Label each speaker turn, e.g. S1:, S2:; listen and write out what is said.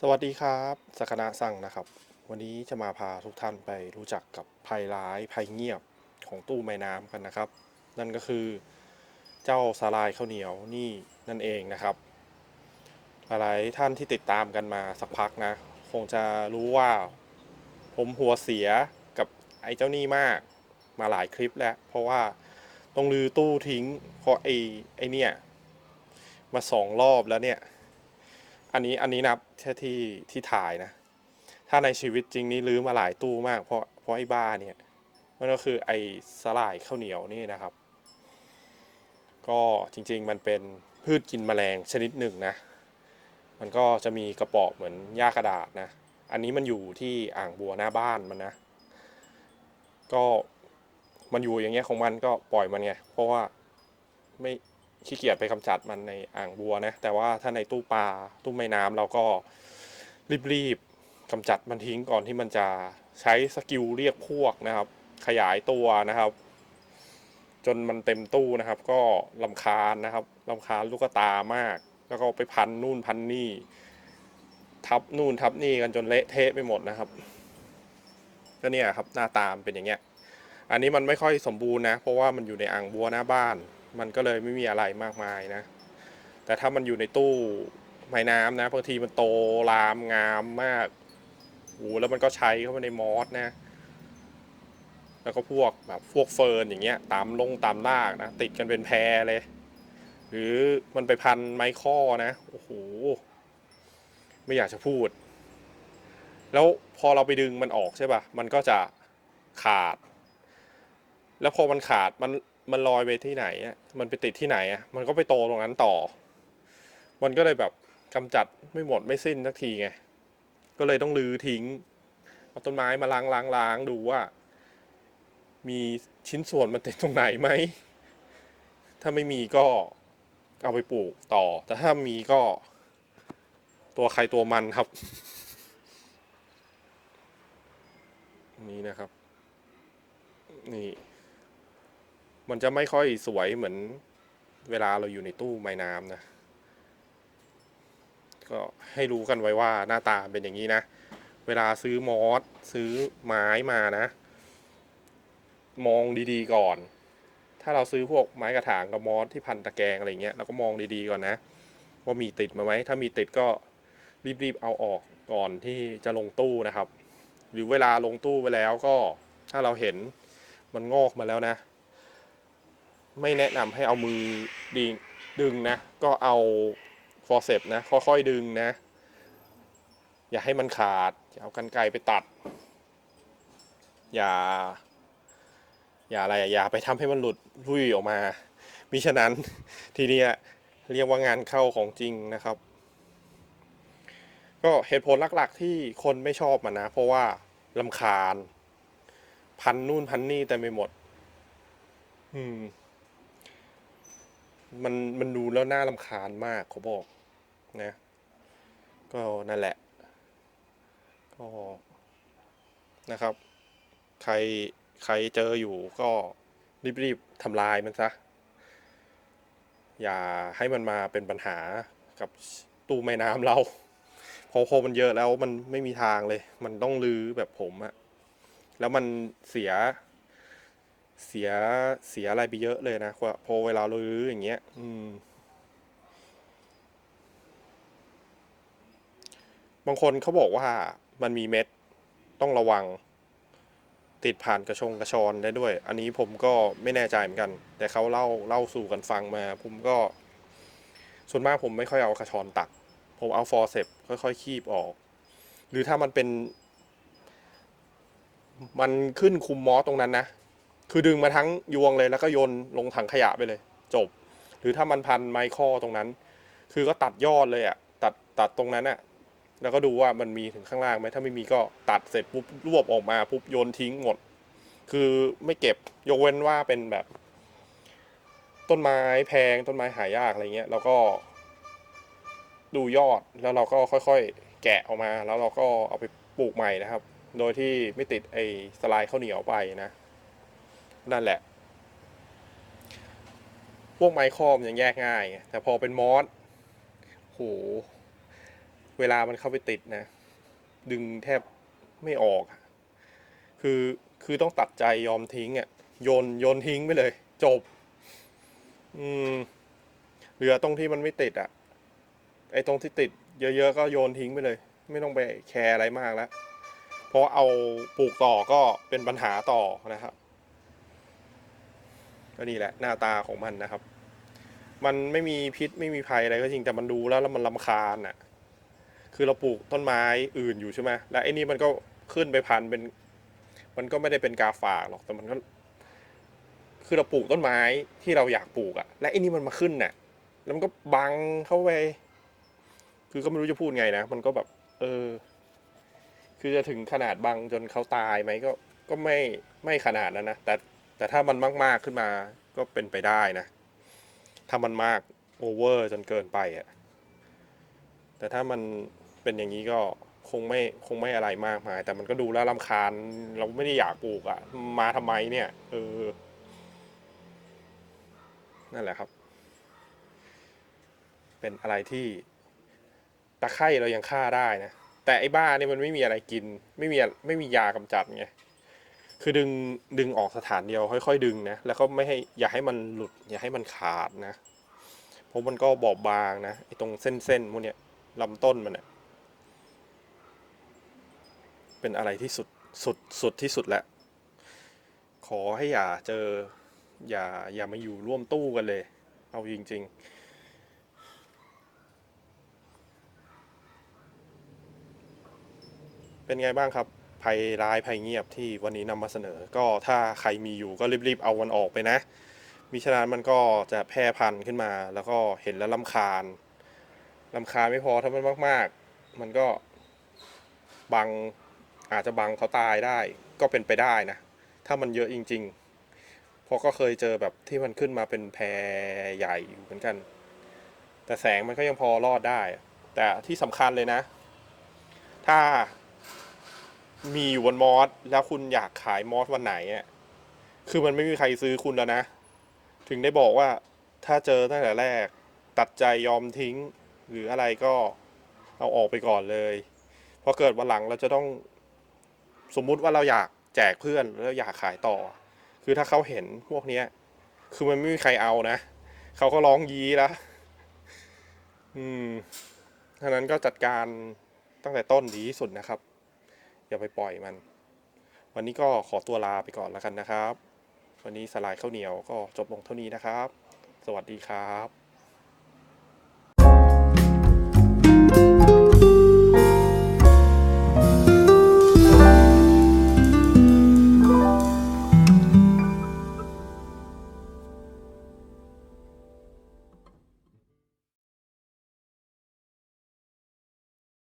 S1: สวัสดีครับสักนาสั่งนะครับ วันนี้จะมาพาทุกท่านไปรู้จักกับภัยร้ายภัยเงียบของตู้ไม้น้ำกันนะครับ นั่นก็คือเจ้าสาลายข้าวเหนียวนี่นั่นเองนะครับ หลายท่านที่ติดตามกันมาสักพักนะ คงจะรู้ว่า ผมหัวเสียกับไอ้เจ้านี่มากมาหลายคลิปแล้ว เพราะว่าต้องลือตู้ทิ้งเพราะไอ้ไอ้เนี่ยมาสองรอบแล้วเนี่ย อันนี้อันนี้นับแค่ที่ที่ถ่ายนะ ถ้าในชีวิตจริงนี่ลื้อมาหลายตู้มาก เพราะเพราะไอ้บ้าเนี่ยมันก็คือไอ้สลายข้าวเหนียวนี่นะครับ ก็จริงๆมันเป็นพืชกินแมลงชนิดหนึ่งนะ มันก็จะมีกระป๋อเหมือนหญ้ากระดาษนะ อันนี้มันอยู่ที่อ่างบัวหน้าบ้านมันนะ ก็มันอยู่อย่างเงี้ยของมันก็ปล่อยมันไงเพราะว่าไม่ ขี้เกียจไปกำจัดมันในอ่างบัวนะ แต่ว่าถ้าในตู้ปลาตู้แม่น้ำเราก็รีบๆกำจัดมันทิ้งก่อนที่มันจะใช้สกิลเรียกพวกนะครับ ขยายตัวนะครับ จนมันเต็มตู้นะครับ ก็ลำคาญนะครับลำคาญลูกตามาก แล้วก็ไปพันนู่นพันนี่ ทับนู่นทับนี่กันจนเละเทะไปหมดนะครับ ก็เนี่ยครับหน้าตามเป็นอย่างเงี้ย อันนี้มันไม่ค่อยสมบูรณ์นะ เพราะว่ามันอยู่ในอ่างบัวหน้าบ้านมันก็เลยไม่มีอะไรมากมายนะ แต่ถ้ามันอยู่ในตู้ไม้น้ำนะบางทีมันโตรามงามมากโอ้แล้วมันก็ใช้เข้าไปในมอสนะ แล้วก็พวกแบบพวกเฟิร์นอย่างเงี้ยตามลงตามลากนะติดกันเป็นแพรเลย หรือมันไปพันไม้ข้อนะโอ้โหไม่อยากจะพูด แล้วพอเราไปดึงมันออกใช่ป่ะมันก็จะขาด แล้วพอมันขาดมัน มันลอยไปที่ไหนอะมันไปติดที่ไหนอะมันก็ไปโตตรงนั้นต่อ มันก็เลยแบบกำจัดไม่หมดไม่สิ้นสักทีไงก็เลยต้องรื้อทิ้งเอาต้นไม้มาล้างล้างล้างดูว่า มีชิ้นส่วนมันติดตรงไหนไหมถ้าไม่มีก็เอาไปปลูกต่อ แต่ถ้ามีก็ ตัวใครตัวมันครับ นี่นะครับ นี่ มันจะไม่ค่อยสวยเหมือนเวลาเราอยู่ในตู้ไม้น้ำนะ ก็ให้รู้กันไว้ว่าหน้าตาเป็นอย่างนี้นะ เวลาซื้อมอสซื้อไม้มานะ มองดีๆก่อน ถ้าเราซื้อพวกไม้กระถางกับมอสที่พันตะแกรงอะไรเงี้ยเราก็มองดีๆก่อนนะ ว่ามีติดมาไหมถ้ามีติดก็รีบๆเอาออกก่อนที่จะลงตู้นะครับ หรือเวลาลงตู้ไปแล้วก็ถ้าเราเห็นมันงอกมาแล้วนะ ไม่แนะนำให้เอามือดึงดึงนะ ก็เอาฟอร์เซปนะ ค่อยๆดึงนะ อย่าให้มันขาดอย่าเอากันไกรไปตัด อย่า อย่าอะไรอย่าไปทำให้มันหลุดรุ่ยออกมา มิฉะนั้นทีนี้เรียกว่างานเข้าของจริงนะครับ ก็เหตุผลหลักๆ ที่คนไม่ชอบมันนะ เพราะว่าลำคาญ พันนู่นพันนี่แต่ไม่หมด อืม มันมันดูแล้วน่ารำคาญมากเขาบอกนะ ก็นั่นแหละ ก็นะครับ ใครใครเจออยู่ก็รีบๆทำลายมันซะ อย่าให้มันมาเป็นปัญหากับตู้แม่น้ำเราพอพอมันเยอะแล้วมันไม่มีทางเลย มันต้องลื้อแบบผมอะแล้วมันเสีย เสียเสียอะไรไปเยอะเลยนะพอพอเวลาเราลื้ออย่างเงี้ย อืม บางคนเขาบอกว่ามันมีเม็ดต้องระวัง ติดผ่านกระชงกระชอนได้ด้วย อันนี้ผมก็ไม่แน่ใจเหมือนกัน แต่เขาเล่าเล่าสู่กันฟังมา ผมก็ ส่วนมากผมไม่ค่อยเอากระชอนตัก ผมเอาฟอร์เซปค่อยๆคีบออก หรือถ้ามันเป็น มันขึ้นคุมมอสตรงนั้นนะ คือดึงมาทั้งยวงเลยแล้วก็โยนลงถังขยะไปเลย จบ หรือถ้ามันพันไมค์ข้อตรงนั้น คือก็ตัดยอดเลยอะ่ะตัดตัดตรงนั้นอะ่ะแล้วก็ดูว่ามันมีถึงข้างล่างไหมถ้าไม่มีก็ตัดเสร็จปุ๊บรวบออกมาปุ๊บโยนทิ้งหมด คือไม่เก็บยกเว้นว่าเป็นแบบ ต้นไม้แพงต้นไม้หายากอะไรเงี้ยแล้วก็ ดูยอดแล้วเราก็ค่อยๆ แกะออกมา แล้วเราก็เอาไปปลูกใหม่นะครับ โดยที่ไม่ติดไอ้สไลด์ข้าวเหนียวไปนะ นั่นแหละ พวกไม้คอมยังแยกง่ายไงแต่พอเป็นมอสโห เวลามันเข้าไปติดนะ ดึงแทบไม่ออก คือคือต้องตัดใจยอมทิ้งอะโยนโยนทิ้งไปเลย จบ อืมเหลือตรงที่มันไม่ติดอะ ไอ้ตรงที่ติด เยอะๆก็โยนทิ้งไปเลย ไม่ต้องไปแคร์อะไรมากแล้วเพราะเอาปลูกต่อก็เป็นปัญหาต่อนะครับ ก็นี่แหละหน้าตาของมันนะครับ มันไม่มีพิษไม่มีภัยอะไรก็จริงแต่มันดูแล้วแล้วมันลำคาญอะ คือเราปลูกต้นไม้อื่นอยู่ใช่ไหมแล้วไอ้นี่มันก็ขึ้นไปพันเป็น มันก็ไม่ได้เป็นกาฝากหรอกแต่มันก็ คือเราปลูกต้นไม้ที่เราอยากปลูกอะและไอ้นี่มันมาขึ้นน่ะ แล้วมันก็บังเข้าไป คือก็ไม่รู้จะพูดไงนะมันก็แบบ เออ คือจะถึงขนาดบังจนเขาตายไหมก็ก็ไม่ไม่ขนาดนั้นนะแต่ แต่ถ้ามันมากๆขึ้นมาก็เป็นไปได้นะ ถ้ามันมากโอเวอร์จนเกินไปอะแต่ถ้ามันเป็นอย่างนี้ก็คงไม่คงไม่อะไรมากมาย แต่มันก็ดูแล้วรำคาญ เราไม่ได้อยากปลูกอะ่ะ มาทำไมเนี่ยเออ นั่นแหละครับ เป็นอะไรที่ตะไคร่เรายังฆ่าได้นะ แต่ไอ้บ้านี่มันไม่มีอะไรกิน ไม่มีไม่มียากำจัดไง คือดึงดึงออกสถานเดียวค่อยๆ ดึงนะแล้วก็ไม่ให้อย่าให้มันหลุด อย่าให้มันขาดนะ เพราะมันก็บอบบางนะไอ้ตรงเส้นๆพวกเนี้ยลำต้นมันเนี่ยเป็นอะไรที่สุดสุดสุดที่สุดแล้วขอให้อย่าเจออย่าอย่ามาอยู่ร่วมตู้กันเลย เอาจริง ๆเป็นไงบ้างครับ ภัยร้ายภัยเงียบที่วันนี้นำมาเสนอ ก็ถ้าใครมีอยู่ก็รีบๆเอามันออกไปนะมิฉะนั้นมันก็จะแพร่พันธุ์ขึ้นมา แล้วก็เห็นแล้วลำคาญลำคาญไม่พอถ้ามันมาก ๆ มันก็บังอาจจะบังเขาตายได้ ก็เป็นไปได้นะ ถ้ามันเยอะจริง ๆ เพราะก็เคยเจอแบบที่มันขึ้นมาเป็นแพรใหญ่อยู่เหมือนกัน แต่แสงมันก็ยังพอรอดได้ แต่ที่สำคัญเลยนะ ถ้า มีอยู่บนมอสแล้วคุณอยากขายมอสวันไหนอะคือมันไม่มีใครซื้อคุณแล้วนะ ถึงได้บอกว่าถ้าเจอตั้งแต่แรก ตัดใจยอมทิ้ง หรืออะไรก็เอาออกไปก่อนเลยเพราะเกิดวันหลังเราจะต้องสมมุติว่าเราอยากแจกเพื่อนแล้วอยากขายต่อ คือถ้าเขาเห็นพวกเนี้ย คือมันไม่มีใครเอานะเขาก็ร้องยี้แล้วอืมฉะนั้นก็จัดการตั้งแต่ต้นดีที่สุดนะครับ อย่าไปปล่อยมัน วันนี้ก็ขอตัวลาไปก่อนแล้วกันนะครับ วันนี้สลายข้าวเหนียวก็จบลงเท่านี้นะครับ สวัสดีครับ